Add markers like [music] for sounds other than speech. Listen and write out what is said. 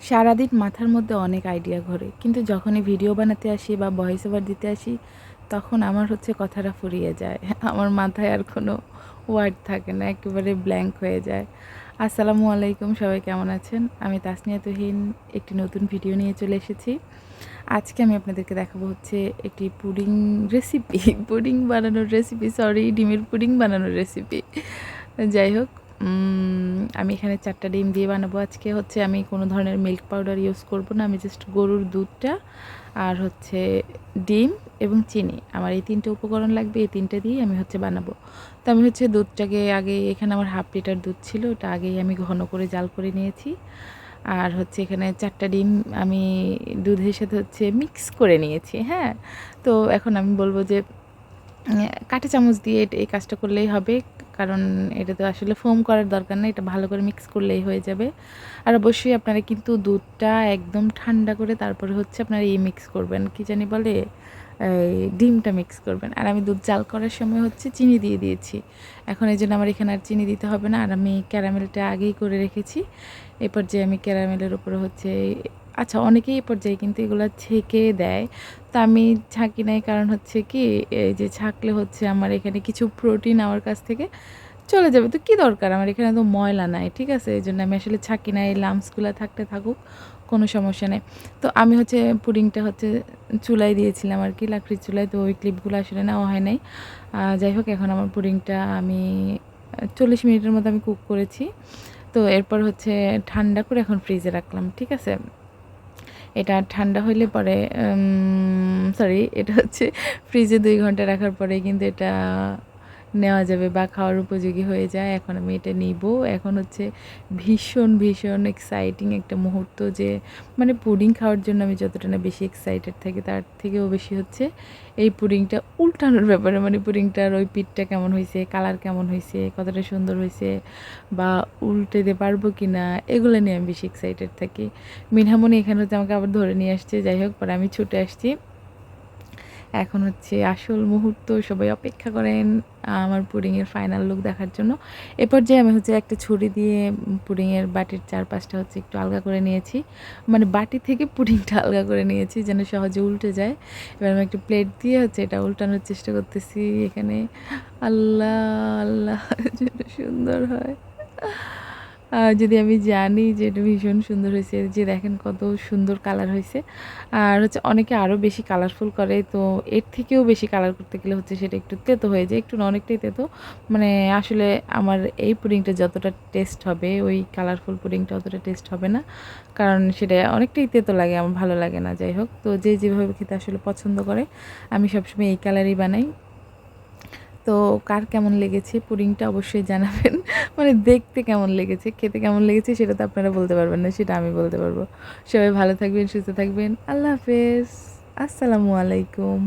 সারাদিন মাথার মধ্যে অনেক আইডিয়া ঘোরে। কিন্তু যখনই ভিডিও বানাতে আসি বা ভয়েস ওভার দিতে আসি, তখন আমার হচ্ছে কথাটা ফুরিয়ে যায়। [laughs] আমার মাথায় আর কোনো ওয়ার্ড থাকে না, একেবারে ব্ল্যাঙ্ক হয়ে যায়। আসসালামু আলাইকুম, সবাই কেমন আছেন? আমি তাসনিয়া তুহিন, একটি নতুন ভিডিও নিয়ে চলে এসেছি। আজকে আমি আপনাদেরকে দেখাবো হচ্ছে একটি পুডিং রেসিপি পুডিং বানানোর রেসিপি সরি ডিমের পুডিং বানানোর রেসিপি যাই হোক আমি এখানে চারটা ডিম দিয়ে বানাবো। আজকে হচ্ছে আমি কোনো ধরনের মিল্ক পাউডার ইউজ করব না, আমি জাস্ট গরুর দুধটা আর হচ্ছে ডিম এবং চিনি। আমার এই তিনটে উপকরণ লাগবে, এই তিনটে দিয়েই আমি হচ্ছে বানাবো। তো আমি হচ্ছে দুধটাকে আগে, এখানে আমার হাফ লিটার দুধ ছিল, ওটা আগেই আমি ঘন করে জাল করে নিয়েছি। আর হচ্ছে এখানে চারটা ডিম আমি দুধের সাথে হচ্ছে মিক্স করে নিয়েছি হ্যাঁ? তো এখন আমি বলব যে কাঁটা চামচ দিয়ে এই কাজটা করলেই হবে। কারণ এটা তো আসলে ফোম করার দরকার নেই, এটা ভালো করে মিক্স করলেই হয়ে যাবে। আর অবশ্যই আপনারা কিন্তু দুধটা একদম ঠান্ডা করে তারপরে হচ্ছে আপনারা এই মিক্স করবেন, কি জানি বলে? ডিমটা মিক্স করবেন। আর আমি দুধ জাল করার সময় হচ্ছে চিনি দিয়ে দিয়েছি। এখন এই জন্য আমার এখানে আর চিনি দিতে হবে না। আর আমি ক্যারামেলটা আগেই করে রেখেছি। এই পর্যায়ে আমি ক্যারামেলের উপরে হচ্ছে আচ্ছা অনেকেই এ পর্যায়ে কিন্তু এগুলো ছেঁকে দেয়। তো আমি ছাঁকি নাই, কারণ হচ্ছে কি, এই যে ছাঁকলে হচ্ছে আমার এখানে কিছু প্রোটিন আমার কাছ থেকে চলে যাবে। তো কি দরকার? আমার এখানে তো ময়লা নাই, ঠিক আছে? এই জন্য আমি আসলে ছাঁকি নাই লামসগুলো থাকতে থাকুক, কোনো সমস্যা নেই। তো আমি হচ্ছে পুডিংটা হচ্ছে চুলায় দিয়েছিলাম আর কি, লাকড়ির চুলায়, তো ওই ক্লিপগুলো আসলে নেওয়া হয় নাই। যাই হোক, এখন আমার পুডিংটা আমি চল্লিশ মিনিটের মতো আমি কুক করেছি। তো এরপর হচ্ছে ঠান্ডা করে এখন ফ্রিজে রাখলাম, ঠিক আছে? এটা ঠান্ডা হইলে পরে সরি এটা হচ্ছে ফ্রিজে দুই ঘণ্টা রাখার পরে কিন্তু এটা নেওয়া যাবে বা খাওয়ার উপযোগী হয়ে যায়। এখন আমি এটা নিব। এখন হচ্ছে ভীষণ ভীষণ এক্সাইটিং একটা মুহূর্ত যে মানে পুডিং খাওয়ার জন্য আমি যতটা না বেশি এক্সাইটেড থাকি, তার থেকেও বেশি হচ্ছে এই পুডিংটা উল্টানোর ব্যাপারে। মানে পুডিংটার ওই পিঠটা কেমন হয়েছে কালার কেমন হয়েছে কতটা সুন্দর হয়েছে বা উল্টে দিতে পারব কি না এগুলো নিয়ে আমি বেশি এক্সাইটেড থাকি। মিনহামনি এখানে হচ্ছে আমাকে আবার ধরে নিয়ে আসছে। যাই হোক, পরে আমি ছুটে আসছি। এখন হচ্ছে আসল মুহূর্ত সবাই অপেক্ষা করেন, আমার পুডিংয়ের ফাইনাল লুক দেখার জন্য। এ পর্যায়ে আমি হচ্ছে একটা ছুরি দিয়ে পুডিংয়ের বাটির চারপাশটা হচ্ছে একটু আলগা করে নিয়েছি। মানে বাটি থেকে পুডিংটা আলগা করে নিয়েছি যেন সহজে উল্টে যায়। এবার আমি একটা প্লেট দিয়ে হচ্ছে এটা উল্টানোর চেষ্টা করতেছি এখানে। আল্লাহ আল্লাহ, যেন সুন্দর হয়। যদি আমি জানি যে এটা ভীষণ সুন্দর হয়েছে যে দেখেন কত সুন্দর কালার হয়েছে। আর হচ্ছে অনেকে আরও বেশি কালারফুল করে, তো এর থেকেও বেশি কালার করতে গেলে হচ্ছে সেটা একটু তেতো হয়ে যায়, একটু অনেকটাই তেতো। মানে আসলে আমার এই পুডিংটা যতটা টেস্ট হবে, ওই কালারফুল পুডিংটা অতটা টেস্ট হবে না। কারণ সেটা অনেকটাই তেতো লাগে, আমার ভালো লাগে না, যাই হোক। তো যে যেভাবে খেতে আসলে পছন্দ করে, আমি সবসময় এই কালারই বানাই। তো কার কেমন লেগেছে? পুডিংটা অবশ্যই জানাবেন। মানে দেখতে কেমন লেগেছে? খেতে কেমন লেগেছে? সেটা তো আপনারা বলতে পারবেন না, সেটা আমি বলতে পারব। সবাই ভালো থাকবেন, সুস্থ থাকবেন। আল্লাহ হাফেজ। আসসালামু আলাইকুম।